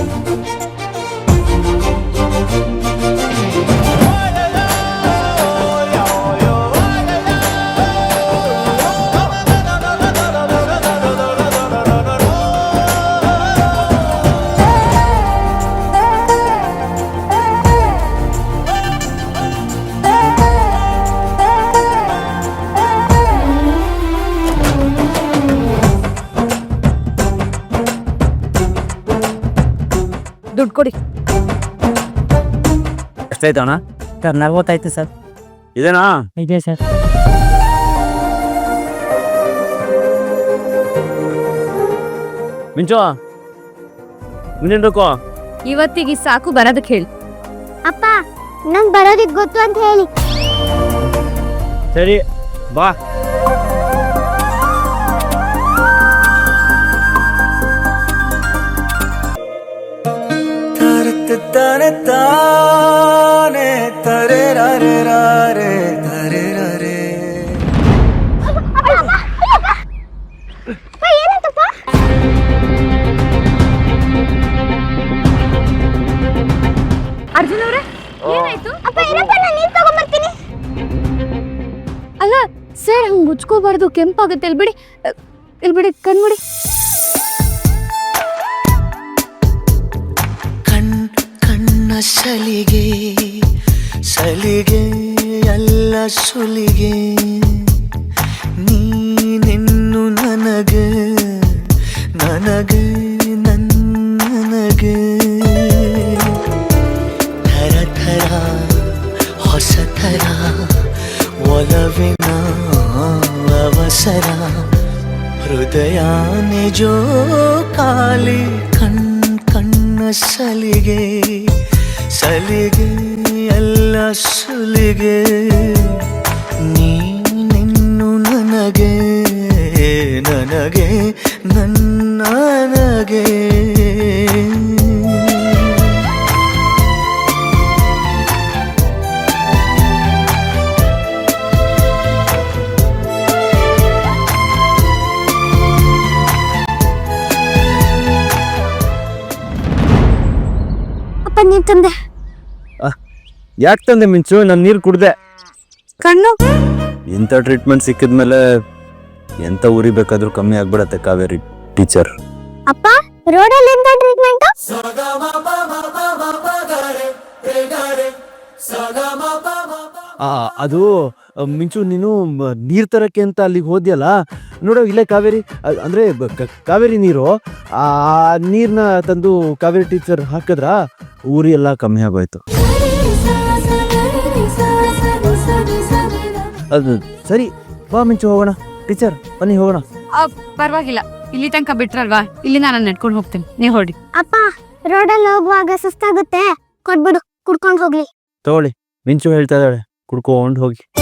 Música ದುಡ್ಡು ಕೊಡಿ. ಎಷ್ಟಾಯ್ತು ಅಣ್ಣ? ಸರ್ ನಲ್ವತ್ತಾಯ್ತು ಸರ್. ಇದೇನಾ? ಇದೆ ಸರ್. ಮಿಂಚು ಬೇಕು? ಇವತ್ತಿಗೆ ಸಾಕು ಬರೋದಕ್ಕೆ ಹೇಳಿ. ಅಪ್ಪ ನಂಗೆ ಬರೋದಿಕ್ ಗೊತ್ತು ಅಂತ ಹೇಳಿ. ಸರಿ ಬಾ. ತಾನೆ ತಾನೆ ತರೆ ರರೆ ರೇ ತರೆ ರರೆ ಅರ್ಜುನ್ ಅವ್ರೆ ಏನಾಯ್ತು? ಅಪ್ಪ ಇರಪ್ಪ ನಾನು ನೀರ್ ಅಲ್ಲ ಸರ್ ಹಂಗ್ ಮುಚ್ಕೋಬಾರ್ದು ಕೆಂಪಾಗುತ್ತೆ. ಇಲ್ಲಿ ಬಿಡಿ ಇಲ್ಲಿ ಬಿಡಿ ಕಣ್ಬಿಡಿ ಸಲಿಗೆ ಸಲಿಗೆ ಎಲ್ಲ ಸುಲಿಗೆ. ನೀನೆನ್ನು ನನಗೆ ನನಗೆ, ನನ್ನನಗೆ. ಥರ ಥರ, ಹೊಸ ಥರ, ಒಲವಿನ ಅವಸರ. ಹೃದಯ ನಿಜೋ ಕಾಲಿ ಕಣ್ ಕಣ್ಣ ಸಲಿಗೆ. ಸಲಿಗೆ ಎಲ್ಲ ಸುಲಿಗೆ ನೀನೆನ್ನು ನನಗೆ ನನಗೆ ನನ್ನನಗೆ ಅಪ್ಪ ನೀರ್ ತಂದೆ. ಯಾಕೆ ತಂದೆ ಮಿಂಚು? ನಾನು ನೀರು ಕುಡ್ದೆ. ಕಣ್ಣು. ಇಂಥ ಟ್ರೀಟ್ಮೆಂಟ್ ಸಿಕ್ಕಿದ್ಮೇಲೆ ಎಂತ ಉರಿ ಬೇಕಾದ್ರೂ ಕಮ್ಮಿ ಆಗ್ಬಿಡತ್ತೆ ಕಾವೇರಿ ಟೀಚರ್ ಅಪ್ಪ ರೋಡಲ್ಲಿ ಎಂತ ಟ್ರೀಟ್ಮೆಂಟ್ ಅದು ಮಿಂಚು ನೀನು ನೀರ್ ತರಕ್ಕೆ ಅಂತ ಅಲ್ಲಿಗೆ ಹೋದ್ಯಲ್ಲ? ನೋಡೋ ಇಲ್ಲೇ ಕಾವೇರಿ ಅ- ಅಂದ್ರೆ ಬ- ಕ- ಕಾವೇರಿ ನೀರು ಆ ನೀರ್ನ ತಂದು ಕಾವೇರಿ ಟೀಚರ್ ಹಾಕಿದ್ರ? ಊರಿ ಎಲ್ಲ ಕಮ್ಮಿ ಆಗೋಯ್ತು. ಅದು ಸರಿ ಬಾ ಮಿಂಚು ಹೋಗೋಣ. ಟೀಚರ್ ಬನ್ನಿ ಹೋಗೋಣ. ಪರವಾಗಿಲ್ಲ. ಇಲ್ಲಿ ತನಕ ಬಿಟ್ರಲ್ವಾ? ಇಲ್ಲಿ ನಾನು ನಡ್ಕೊಂಡು ಹೋಗ್ತೀನಿ. ನೀವು ಹೊರಡಿ. ಅಪ್ಪ ರೋಡಲ್ಲಿ ಹೋಗುವಾಗ ಸುಸ್ತಾಗುತ್ತೆ. ಕೊಟ್ಬಿಡು ಕುಡ್ಕೊಂಡು ಹೋಗ್ಲಿ. ತಗೊಳ್ಳಿ. ಮಿಂಚು ಹೇಳ್ತಾ ಇದ್ದಾಳೆ. ಕುಡ್ಕೊಂಡು ಹೋಗಿ.